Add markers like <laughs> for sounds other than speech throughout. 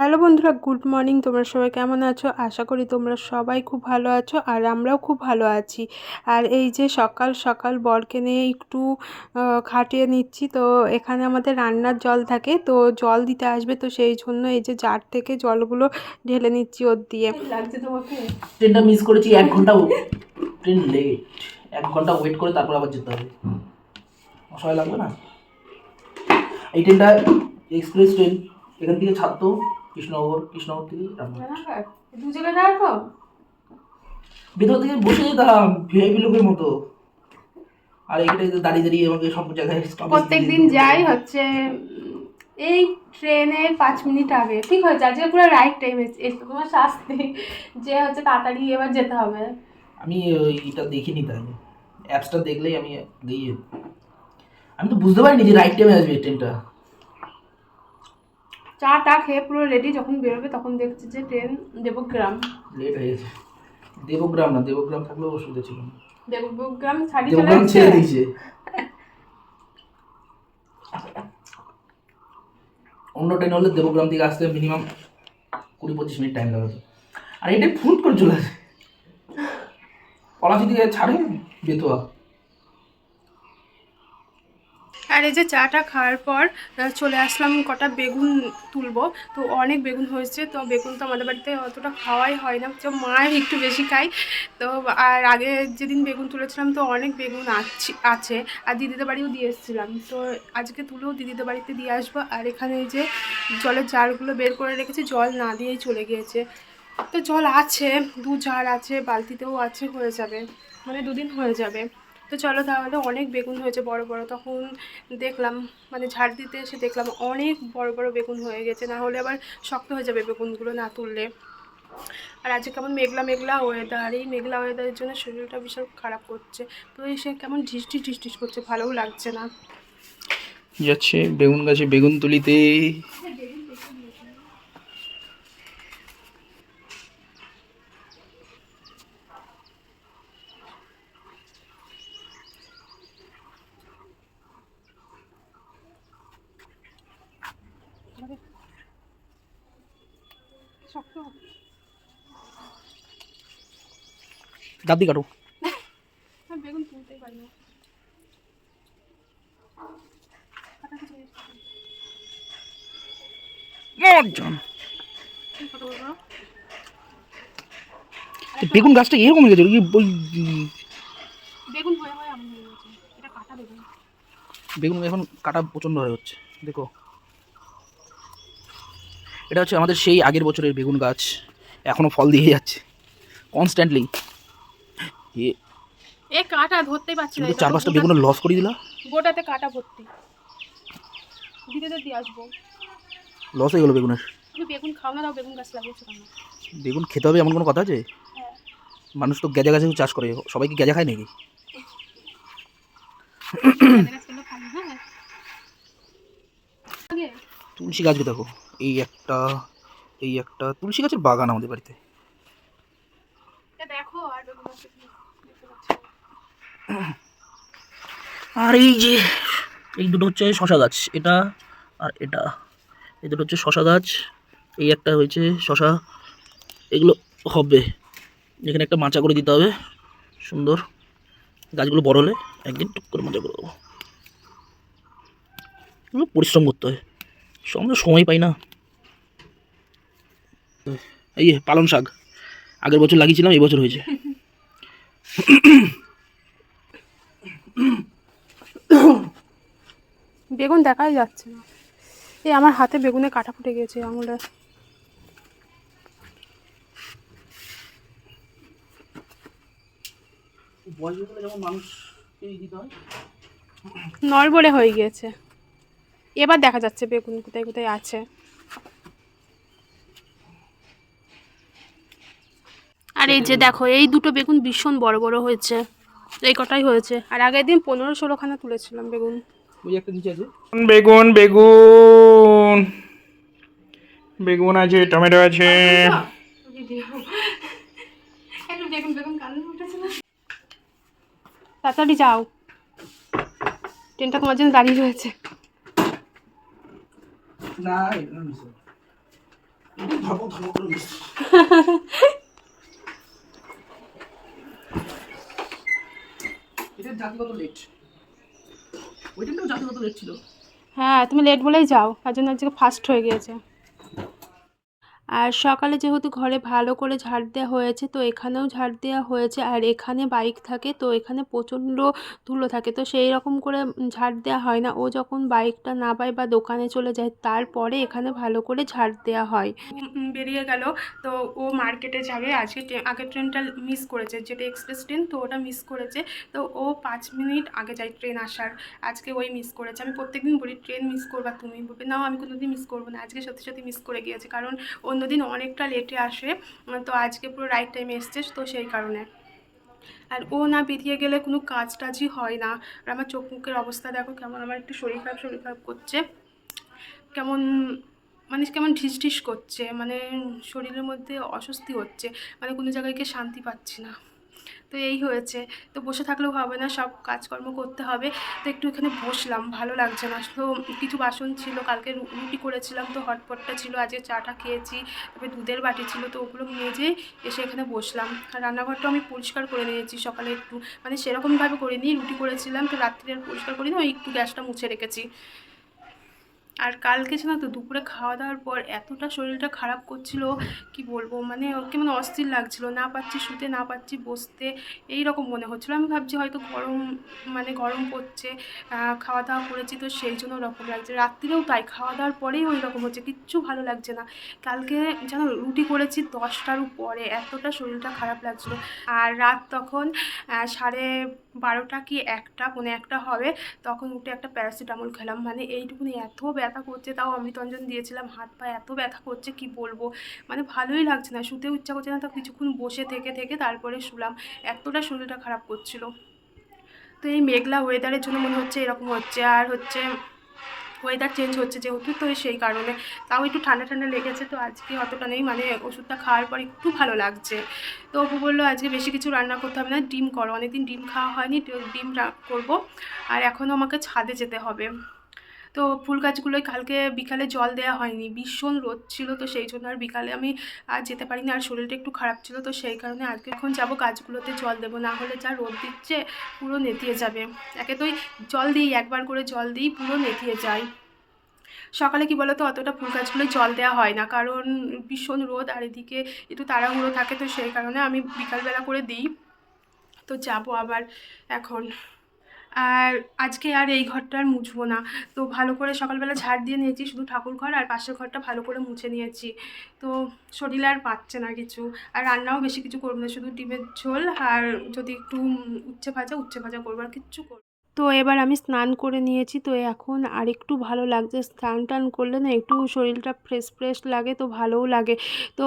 Hello বন্ধুরা good morning. তোমরা সবাই কেমন আছো? আশা করি তোমরা সবাই খুব ভালো আছো আর আমরাও খুব ভালো আছি। আর এই যে সকাল সকাল বরকে নিয়ে একটু খাটিয়ে নিচ্ছি। তো এখানে আমাদের রান্নার জল থাকে তো জল দিতে আসবে। তো সেই জন্য এই যে জার থেকে জলগুলো ঢেলে নিচ্ছি ওর দিয়ে। লাগছে তোমাকে? ট্রেনটা মিস করেছি এক ঘণ্টা ট্রেন লেট এক ঘণ্টা ওয়েট করে তারপর আবার যেতে হবে। অসহায় লাগবে না? এই ট্রেনটা এক্সপ্রেস ট্রেন এখান থেকে ছাড়তো। কৃষ্ণনগর কৃষ্ণনগর থেকে। দু জায়গায় ভেতর থেকে বসে যেতাম ভিআইপি লোকের মতো। আর দাঁড়িয়ে দাঁড়িয়ে আমাকে সব জায়গায় প্রত্যেক দিন যাই হচ্ছে এই ট্রেনের পাঁচ মিনিট আগে। ঠিক হয়েছে আজকে পুরো রাইট টাইম এসে তোমার শাস্তি যে হচ্ছে তাড়াতাড়ি এবার যেতে হবে। আমি ওইটা দেখিনি তাই অ্যাপসটা দেখলেই আমি দিয়ে আমি তো বুঝতে পারিনি যে রাইট টাইমে আসবে ট্রেনটা চা টা খেয়ে পুরো রেডি যখন বেরোবে তখন দেখছি যে ট্রেন দেবগ্রাম। লেট হয়ে গেছে। দেবগ্রাম না দেবগ্রাম থাকলে অসুবিধা ছিল না। দেবগ্রাম চলে দেবগ্রাম ছেড়ে দিয়েছে। অন্য ট্রেন হলে দেবগ্রাম থেকে আসতে মিনিমাম কুড়ি পঁচিশ মিনিট টাইম লাগাতো আর এটা ফুট করে চলে আসে। পলাশি থেকে ছাড়ে বেতোয়া। আর এই যে চাটা খাওয়ার পর চলে আসলাম কটা বেগুন তুলবো। তো অনেক বেগুন হয়েছে, তো বেগুন তো আমাদের বাড়িতে অতটা খাওয়াই হয় না। তো মায়ের একটু বেশি খাই। তো আর আগে যেদিন বেগুন তুলেছিলাম, তো অনেক বেগুন আছে আছে। আর দিদিদের বাড়িও দিয়ে এসেছিলাম। তো আজকে তুলেও দিদিদের বাড়িতে দিয়ে আসব। আর এখানে এই যে জলের জারগুলো বের করে রেখেছি, জল না দিয়েই চলে গিয়েছে। তো জল আছে, দু জার আছে, বালতিতেও আছে, হয়ে যাবে। মানে দুদিন হয়ে যাবে। তো চলো তাহলে অনেক বেগুন হয়েছে বড় বড়। তখন দেখলাম মানে ঝাড় দিতে এসে দেখলাম অনেক বড় বড় বেগুন হয়ে গেছে। না হলে আবার শক্ত হয়ে যাবে বেগুনগুলো না তুললে। আর আজকে কেমন মেঘলা মেঘলা ওয়েদার এই মেঘলা ওয়েদারের জন্য শরীরটা ভীষণ খারাপ করছে। তো এসে কেমন ঢিস ঢিস ঢিস ঢিস করছে, ভালোও লাগছে না। যাচ্ছে বেগুন গাছে বেগুন তুলিতে। দিয়ে কাটো। বেগুন তুলতেই পারি না? বেগুন গাছটা এরকম হয়ে গেছে ওই বেগুন এখন কাটা প্রচণ্ড হয়ে হচ্ছে দেখো। এটা হচ্ছে আমাদের সেই আগের বছরের বেগুন গাছ। এখনও ফল দিয়ে যাচ্ছে। কনস্ট্যান্টলি এ এ কাটা ধরতেই পারছি না চার পাঁচটা বেগুনের লস করে দিলা? গোটাতে কাটা ভর্তি। দিদিদের দিয়ে আসব। লস হয়ে গেলো বেগুনের। তুমি বেগুন খাও না দাও বেগুন গাছ লাগিয়েছো কেন? বেগুন খেতে হবে এমন কোনো কথা আছে? হ্যাঁ। মানুষ তো গেজা গাছে চাষ করে। সবাই কি গেজা খায় নাকি? বেগুন হ্যাঁ। তুলসী গাছ দেখো। এই একটা এই একটা তুলসী গাছের বাগান আমাদের বাড়িতে। আর এই যে এই দুটো হচ্ছে শশা গাছ এটা আর এটা। এই দুটো হচ্ছে শশা গাছ এই একটা হয়েছে শশা। এগুলো হবে। এখানে একটা মাচা করে দিতে হবে সুন্দর। গাছগুলো বড় হলে একদিন টুক করে মাচা করে দেবো। পরিশ্রম করতে হয়। আমরা সময় পাই না। এই পালং শাক আগের বছর লাগিয়েছিলাম এই বছর হয়েছে। বেগুন দেখাই যাচ্ছে না। এই আমার হাতে বেগুনে কাটা ফুটে গেছে আঙুলে নড়বড়ে হয়ে গিয়েছে। এবার দেখা যাচ্ছে বেগুন কোথায় কোথায় আছে। আর এই যে দেখো এই দুটো বেগুন ভীষণ বড় বড় হয়েছে। এই কটাই হয়েছে। আর আগের দিন পনেরো ষোলোখানা তুলেছিলাম বেগুন। বেগুন বেগুন। বেগুন আছে টমেটো আছে। বেগুন বেগুন তাড়াতাড়ি যাও। ট্রেনটা তোমার জন্য দাঁড়িয়ে রয়েছে। এটা জাতিগত লেট ওইটা জাতিগত লেট ছিল? হ্যাঁ তুমি লেট বলেই যাও, তার জন্য আজকে ফাস্ট হয়ে গিয়েছে। আর সকালে যেহেতু ঘরে ভালো করে ঝাড় দেওয়া হয়েছে, তো এখানেও ঝাড় দেওয়া হয়েছে। আর এখানে বাইক থাকে, তো এখানে প্রচণ্ড ধুলো থাকে, তো সেই রকম করে ঝাড় দেওয়া হয় না। ও যখন বাইকটা নামায় বা দোকানে চলে যায়, তারপরে এখানে ভালো করে ঝাড় দেওয়া হয়। বেরিয়ে গেল। তো ও মার্কেটে যাবে। আজকে আগের ট্রেনটা মিস করেছে, যেটা এক্সপ্রেস ট্রেন, তো ওটা মিস করেছে। তো ও পাঁচ মিনিট আগে যায় ট্রেন আসার। আজকে ওই মিস করেছে। আমি প্রত্যেকদিন বলি, ট্রেন মিস করবা তুমি। বলবে নাও আমি কোনোদিন মিস করব না। আজকে সত্যি সত্যি মিস করে গিয়েছে। কারণ অন্যদিন অনেকটা লেটে আসে, তো আজকে পুরো রাইট টাইমে এসছে, তো সেই কারণে। আর ও না বেরিয়ে গেলে কোনো কাজ টাজই হয় না। আর আমার চোখ মুখের অবস্থা দেখো কেমন, আমার একটু শরীর খারাপ শরীর খারাপ করছে। কেমন মানে কেমন ঢিস ঢিস করছে মানে শরীরের মধ্যে অস্বস্তি হচ্ছে মানে কোনো জায়গায় গিয়ে শান্তি পাচ্ছি না। তো এই হয়েছে। তো বসে থাকলেও হবে না, সব কাজকর্ম করতে হবে। তো একটু এখানে বসলাম, ভালো লাগছে না। তো কিছু বাসন ছিল, কালকে রুটি করেছিলাম, তো হটপটটা ছিল, আজকে চাটা খেয়েছি, তারপরে দুধের বাটি ছিল, তো ওগুলো মেজে এসে এখানে বসলাম। আর রান্নাঘরটা আমি পরিষ্কার করে নিয়েছি সকালে একটু মানে সেরকমভাবে করিনি, রুটি করেছিলাম, তো রাত্রে আর পরিষ্কার করিনি, ওই একটু গ্যাসটা মুছে রেখেছি। আর কালকে জানো তো দুপুরে খাওয়া দাওয়ার পর এতটা শরীরটা খারাপ করছিল, কি বলব মানে কেমন অস্থির লাগছিল, না পাচ্ছি শুতে, না পাচ্ছি বসতে, এই রকম মনে হচ্ছিল। আমি ভাবছি হয়তো গরম মানে গরম পড়ছে খাওয়া দাওয়া করেছি তো সেই জন্য ওরকম লাগছে। রাত্রিরেও তাই, খাওয়া দাওয়ার পরেই ওই রকম হচ্ছে, কিচ্ছু ভালো লাগছে না। কালকে যেন রুটি করেছি দশটার উপরে, এতটা শরীরটা খারাপ লাগছিল। আর রাত তখন সাড়ে বারোটা কি একটা কোনো একটা হবে, তখন উঠে একটা প্যারাসিটামল খেলাম। মানে এইটুকুনি এত ব্যথা করছে, তাও অমৃতঞ্জন দিয়েছিলাম, হাত পা এত ব্যথা করছে, কি বলব? মানে ভালোই লাগছে না শুতেও ইচ্ছা করছে না, তো কিছুক্ষণ বসে থেকে থেকে তারপরে শুলাম। এতটা শরীরটা খারাপ করছিল। তো এই মেঘলা ওয়েদারের জন্য মনে হচ্ছে এরকম হচ্ছে, আর হচ্ছে ওয়েদার চেঞ্জ হচ্ছে যেহেতু, তো সেই কারণে তাও একটু ঠান্ডা ঠান্ডা লেগেছে। তো আজকে অতটা নেই মানে ওষুধটা খাওয়ার পর একটু ভালো লাগছে। তো অপু বলল, আজকে বেশি কিছু রান্না করতে হবে না, ডিম করো। অনেকদিন ডিম খাওয়া হয়নি ডিম করব। আর এখনও আমাকে ছাদে যেতে হবে। তো ফুল গাছগুলোয় কালকে বিকালে জল দেওয়া হয়নি, ভীষণ রোদ ছিল তো সেই জন্য আর বিকালে আমি আর যেতে পারিনি আর শরীরটা একটু খারাপ ছিল তো সেই কারণে আজকে এখন যাব গাছগুলোতে জল দেবো, না হলে যা রোদ দিচ্ছে পুরো নেতিয়ে যাবে। একে তো জল দিই, একবার করে জল দিই, পুরো নেতিয়ে যায়। সকালে কি বলতো, অতটা ফুল গাছগুলো জল দেওয়া হয় না, কারণ ভীষণ রোদ আর এদিকে একটু তাড়াহুড়ো থাকে তো সেই কারণে আমি বিকালবেলা করে দিই। তো যাব আবার এখন। আর আজকে আর এই ঘরটা আর মুছবো না। তো ভালো করে সকালবেলা ঝাড় দিয়ে নিয়েছি, শুধু ঠাকুর ঘর আর পাশের ঘরটা ভালো করে মুছে নিয়েছি। তো শরীর আর পাচ্ছে না কিছু। আর রান্নাও বেশি কিছু করব না, শুধু ডিমের ঝোল আর যদি একটু উচ্ছে ভাজা উচ্ছে ভাজা করব আর কিচ্ছু করব তো এবার আমি স্নান করে নিয়েছি। তো এখন আর একটু ভালো লাগছে। স্নান টান করলে না একটু শরীরটা ফ্রেশ ফ্রেশ লাগে তো ভালোও লাগে। তো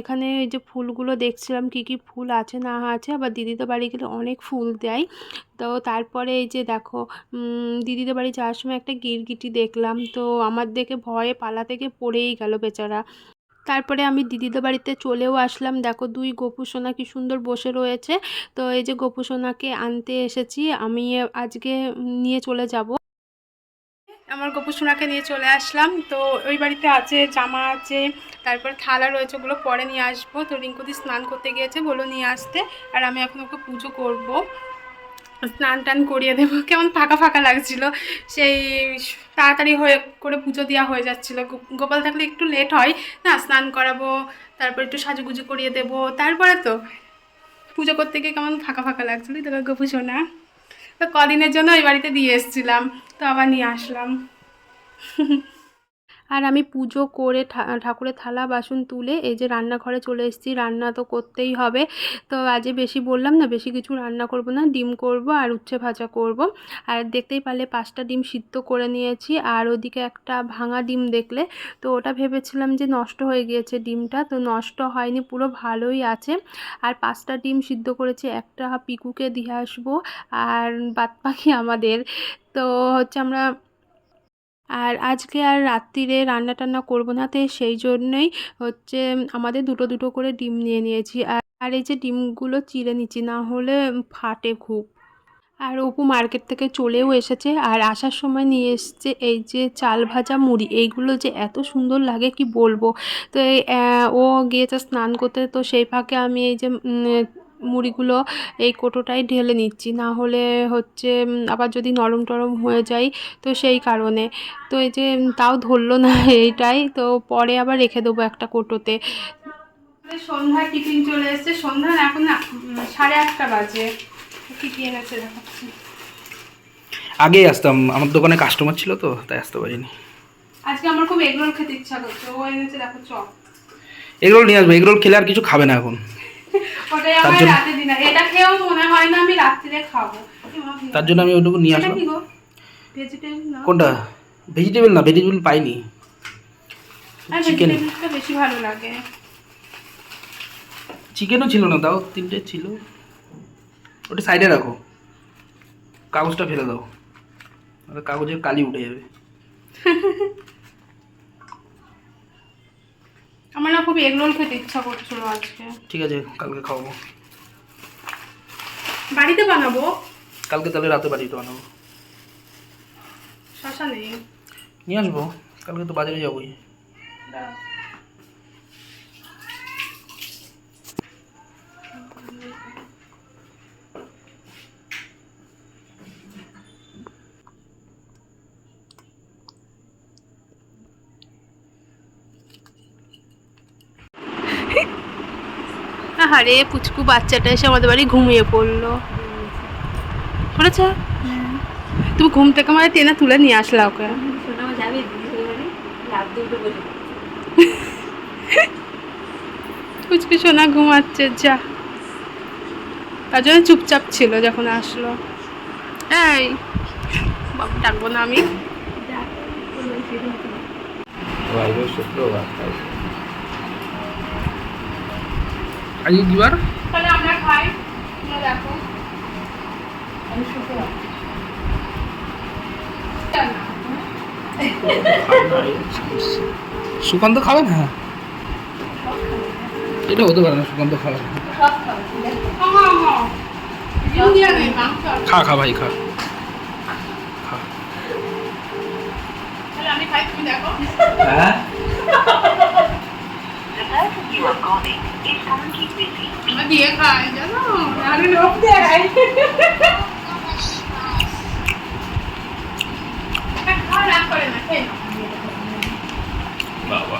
এখানে যে ফুলগুলো দেখছিলাম কি কি ফুল আছে না আছে, আবার দিদিদের বাড়ি গেলে অনেক ফুল দেয়। তো তারপরে এই যে দেখো দিদিদের বাড়ি যাওয়ার সময় একটা গিরগিটি দেখলাম। তো আমার দেখে ভয়ে পালা থেকে পড়েই গেল বেচারা। তারপরে আমি দিদিদের বাড়িতে চলেও আসলাম। দেখো দুই গোপু সোনা কি সুন্দর বসে রয়েছে। তো এই যে গোপু সোনাকে আনতে এসেছি, আমি আজকে নিয়ে চলে যাব। আমার গোপু সোনাকে নিয়ে চলে আসলাম। তো ওই বাড়িতে আছে, জামা আছে, তারপর থালা রয়েছে, ওগুলো পরে নিয়ে আসব। তো রিঙ্কুদি স্নান করতে গিয়েছে বলো নিয়ে আসতে। আর আমি এখন ওকে পুজো করব। স্নান টান করিয়ে দেবো। কেমন ফাঁকা ফাঁকা লাগছিল। সেই তাড়াতাড়ি হয়ে করে পুজো দেওয়া হয়ে যাচ্ছিল। গোপাল থাকলে একটু লেট হয়। না, স্নান করাবো, তারপর একটু সাজুগুজু করিয়ে দেবো। তারপরে তো পুজো করতে গিয়ে কেমন ফাঁকা ফাঁকা লাগছিল। তোকে গপু শোনা তো কদিনের জন্য ওই বাড়িতে দিয়ে এসেছিলাম। তো আবার নিয়ে আসলাম। <laughs> আর আমি পুজো করে ঠাকুরের থালা, বাসন তুলে এই যে রান্নাঘরে চলে এসেছি। রান্না তো করতেই হবে। তো আজে বেশি বললাম না, বেশি কিছু রান্না করব না, ডিম করব আর উচ্ছে ভাজা করব। আর দেখতেই পারলে পাঁচটা ডিম সিদ্ধ করে নিয়েছি। আর ওদিকে একটা ভাঙা ডিম দেখলে, তো ওটা ভেবেছিলাম যে নষ্ট হয়ে গিয়েছে ডিমটা, তো নষ্ট হয়নি, পুরো ভালোই আছে। আর পাঁচটা ডিম সিদ্ধ করেছি, একটা পিকুকে দিয়ে আসব, আর বাদ পাখি আমাদের। তো হচ্ছে আমরা আর আজকে আর রাত্রিরে রান্না টান্না করব না, তো সেই জন্যই হচ্ছে আমাদের দুটো দুটো করে ডিম নিয়ে নিয়েছি। আর আর এই যে ডিমগুলো চিড়ে নিচ্ছি, না হলে ফাটে খুব। আর অপু মার্কেট থেকে চলেও এসেছে, আর আসার সময় নিয়ে এসছে এই যে চাল ভাজা মুড়ি। এইগুলো যে এত সুন্দর লাগে, কি বলব? তো ও গিয়েছে স্নান করতে, তো সেই ফাঁকে আমি এই যে মুড়িগুলো এই কোটোটাই ঢেলে নিচ্ছি। না হলে হচ্ছে আবার যদি নরম টরম হয়ে যায় তো সেই কারণে। তো এই যে তাও ধরলো না <laughs> এইটাই। তো পরে আবার রেখে দেবো একটা কোটোতে। সন্ধ্যায় টিফিন চলে এসছে। সন্ধ্যা এখন না সাড়ে আটটা বাজে। কি কি এনেছে দেখাচ্ছি। আগেই আসতাম। আমার দোকানে কাস্টমার ছিল তো তাই আসতে পারিনি। আজকে আমার খুব এগরোল খেতে ইচ্ছা করছে। ও এনেছে দেখো চপ। এগরোল নিয়ে আসব। এগরোল খেলে আর কিছু খাবে না এখন। ওটাই আমার রাতে এটা খেয়েও মনে হয় না আমি রাত্রিরে খাব। তার জন্য আমি ওইটুকু নিয়ে আসলাম। কোনটা? ভেজিটেবল না ভেজিটেবল পাইনি। চিকেন বেশি ভালো লাগে। চিকেনও ছিল না তাও তিনটে ছিল। ওটা সাইডে রাখো। কাগজটা ফেলে দাও। কাগজের কালি উঠে যাবে। <laughs> আমার না খুব এগরোল খেতে ইচ্ছা করছিল আজকে। ঠিক আছে কালকে খাওয়াবো। বাড়িতে বানাবো? কালকে তাহলে রাতে বাড়িতে বানাবো। শশা নেই। নিয়ে আসব কালকে তো বাজারে যাবোই। আরে পুচকু বাচ্চাটা এসে আমাদের বাড়ি ঘুমিয়ে পড়ল। পড়েছে? তুমি ঘুম থেকে মানে টেনে তুলে নিয়ে আসলা ওকে। <laughs> পুচকু সোনা ঘুমাচ্ছে, যা। তার জন্য চুপচাপ ছিল যখন আসলো। এই, বাবু ডাকবো না আমি। আজকে কি বার? তাহলে আমরা খাই। দেখো। সুকান্ত খাবে না? এটা হতে পারে না সুকান্ত খাবে। খা খা ভাই খা। খা। আমি খাই তুমি দেখো। হ্যাঁ? আমরা দিয়ে খাই জানো আরে লোক দেয়। বাবা